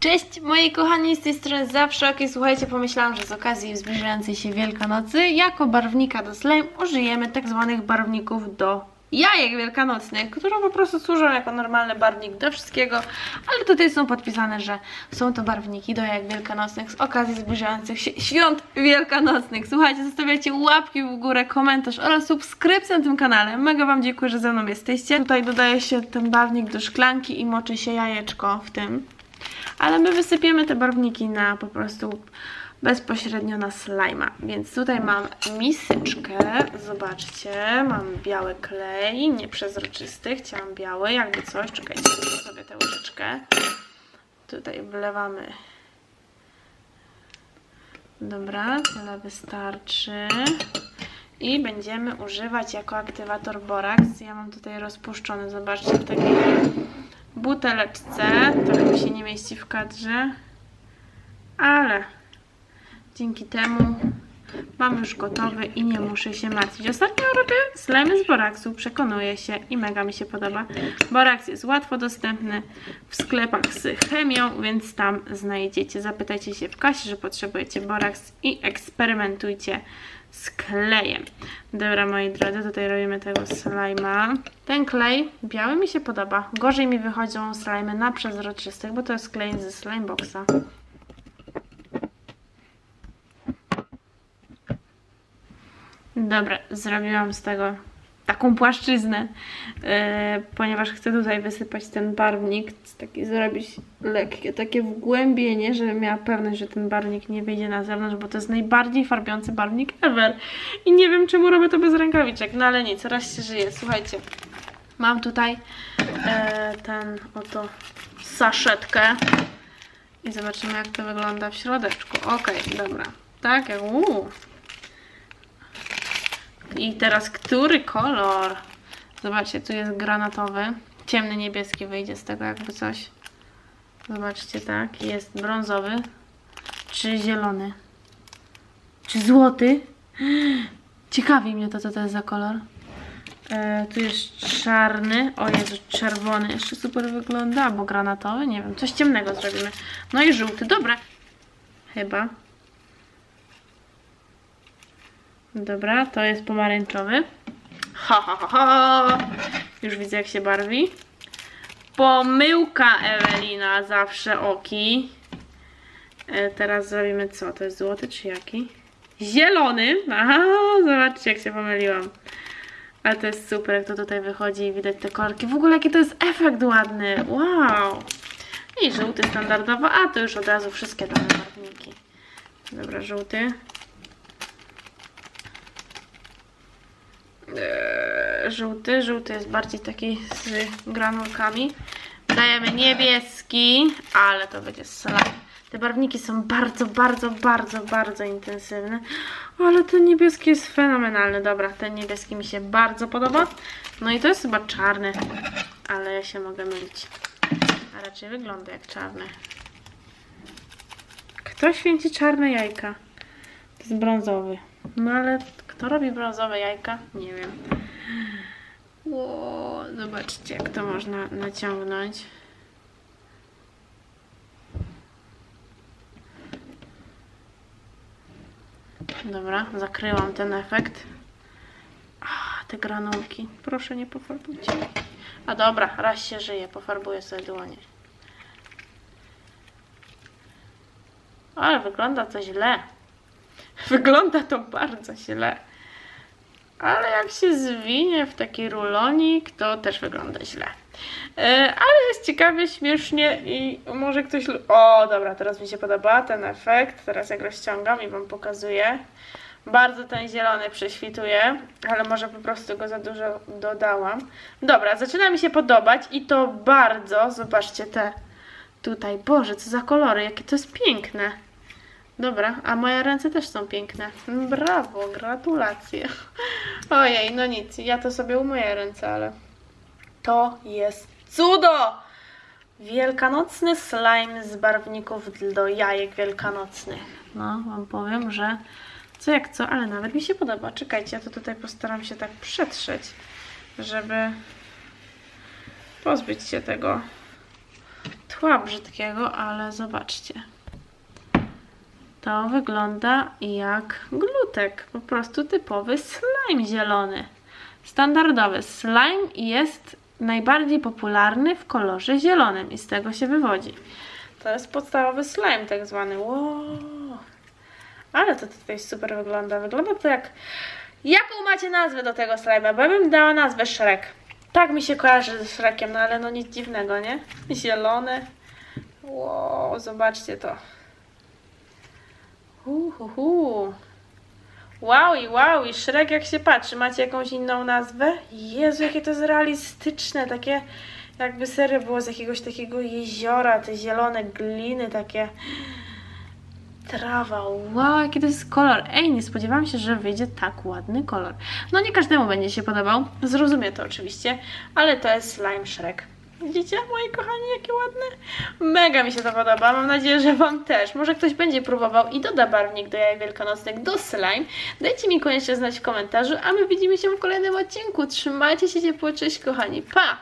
Cześć moi kochani, z tej strony zawsze ok, słuchajcie, pomyślałam, że z okazji zbliżającej się Wielkanocy jako barwnika do slime użyjemy tak zwanych barwników do jajek wielkanocnych, które po prostu służą jako normalny barwnik do wszystkiego, ale tutaj są podpisane, że są to barwniki do jajek wielkanocnych z okazji zbliżających się świąt wielkanocnych. Słuchajcie, zostawiajcie łapki w górę, komentarz oraz subskrypcję na tym kanale. Mega Wam dziękuję, że ze mną jesteście. Tutaj dodaje się ten barwnik do szklanki i moczy się jajeczko w tym ale my wysypiemy te barwniki na po prostu bezpośrednio na slajma. Więc tutaj mam misyczkę, zobaczcie, mam biały klej, nieprzezroczysty, chciałam biały, jakby coś, czekajcie, sobie tę łyżeczkę. Tutaj wlewamy. Dobra, tyle wystarczy. I będziemy używać jako aktywator boraks. Ja mam tutaj rozpuszczony, zobaczcie, w takiej buteleczce. Trochę mi się nie mieści w kadrze, ale dzięki temu mam już gotowy i nie muszę się martwić. Ostatnio robię slimy z boraksu, przekonuję się i mega mi się podoba. Boraks jest łatwo dostępny w sklepach z chemią, więc tam znajdziecie. Zapytajcie się w kasie, że potrzebujecie boraks i eksperymentujcie z klejem. Dobra, moi drodzy, tutaj robimy tego slajma. Ten klej biały mi się podoba. Gorzej mi wychodzą slajmy na przezroczystych, bo to jest klej ze Slimeboxa. Dobra, zrobiłam z tego taką płaszczyznę, yy, ponieważ chcę tutaj wysypać ten barwnik, taki zrobić lekkie, takie wgłębienie, żebym miała pewność, że ten barwnik nie wyjdzie na zewnątrz, bo to jest najbardziej farbiący barwnik ever. I nie wiem, czemu robię to bez rękawiczek, no ale nic, raz się żyje. Słuchajcie, mam tutaj e, ten oto saszetkę i zobaczymy, jak to wygląda w środeczku. Okej, dobra. Tak, jak uuu. I teraz który kolor? Zobaczcie, tu jest granatowy. Ciemny niebieski wyjdzie z tego jakby coś. Zobaczcie, tak. Jest brązowy. Czy zielony? Czy złoty? Ciekawi mnie to, co to jest za kolor. E, tu jest czarny. O Jezu, czerwony. Jeszcze super wygląda. Bo granatowy? Nie wiem. Coś ciemnego zrobimy. No i żółty. Dobra. Chyba. Dobra, to jest pomarańczowy. Ha, ha, ha, ha. Już widzę, jak się barwi. Pomyłka Ewelina, zawsze oki. E, teraz zrobimy co? To jest złoty czy jaki? Zielony! Aha, zobaczcie, jak się pomyliłam. Ale to jest super, jak to tutaj wychodzi i widać te kolorki. W ogóle jaki to jest efekt ładny. Wow! I żółty standardowo, a to już od razu wszystkie dane barwniki. Dobra, żółty. Żółty. Żółty jest bardziej taki z granulkami. Dajemy niebieski, ale to będzie slime. Te barwniki są bardzo, bardzo, bardzo, bardzo intensywne. Ale ten niebieski jest fenomenalny. Dobra, ten niebieski mi się bardzo podoba. No i to jest chyba czarny, ale ja się mogę mylić. A raczej wygląda jak czarny. Kto święci czarne jajka? To jest brązowy. No ale kto robi brązowe jajka? Nie wiem. Ło, zobaczcie, jak to można naciągnąć. Dobra, zakryłam ten efekt. A, te granulki. Proszę, nie pofarbujcie. A dobra, raz się żyje, pofarbuję sobie dłonie. Ale wygląda to źle. Wygląda to bardzo źle. Ale jak się zwinie w taki rulonik, to też wygląda źle. E, ale jest ciekawie, śmiesznie i może ktoś... O, dobra, teraz mi się podoba ten efekt. Teraz jak rozciągam i Wam pokazuję. Bardzo ten zielony prześwituje, ale może po prostu go za dużo dodałam. Dobra, zaczyna mi się podobać i to bardzo. Zobaczcie te tutaj. Boże, co za kolory, jakie to jest piękne. Dobra, a moje ręce też są piękne. Brawo, gratulacje. Ojej, no nic, ja to sobie umyję ręce, ale to jest cudo! Wielkanocny slime z barwników do jajek wielkanocnych. No, wam powiem, że co jak co, ale nawet mi się podoba. Czekajcie, ja to tutaj postaram się tak przetrzeć, żeby pozbyć się tego tła brzydkiego, ale zobaczcie. To wygląda jak glutek, po prostu typowy slime zielony. Standardowy slime jest najbardziej popularny w kolorze zielonym i z tego się wywodzi. To jest podstawowy slime tak zwany. Wow. Ale to tutaj super wygląda. Wygląda to jak... Jaką macie nazwę do tego slime'a? Bo ja bym dała nazwę Shrek. Tak mi się kojarzy ze Shrekiem, no ale no nic dziwnego, nie? Zielony. Wow, zobaczcie to. Uhuhu. Wow i wow i Shrek jak się patrzy. Macie jakąś inną nazwę? Jezu, jakie to jest realistyczne. Takie jakby serio było z jakiegoś takiego jeziora. Te zielone gliny takie. Trawa, wow, jaki to jest kolor. Ej, nie spodziewałam się, że wyjdzie tak ładny kolor. No nie każdemu będzie się podobał, zrozumie to oczywiście, ale to jest slime Shrek. Widzicie, moi kochani, jakie ładne? Mega mi się to podoba, mam nadzieję, że Wam też. Może ktoś będzie próbował i doda barwnik do jaj wielkanocnych, do slime. Dajcie mi koniecznie znać w komentarzu, a my widzimy się w kolejnym odcinku. Trzymajcie się ciepło, cześć kochani, pa!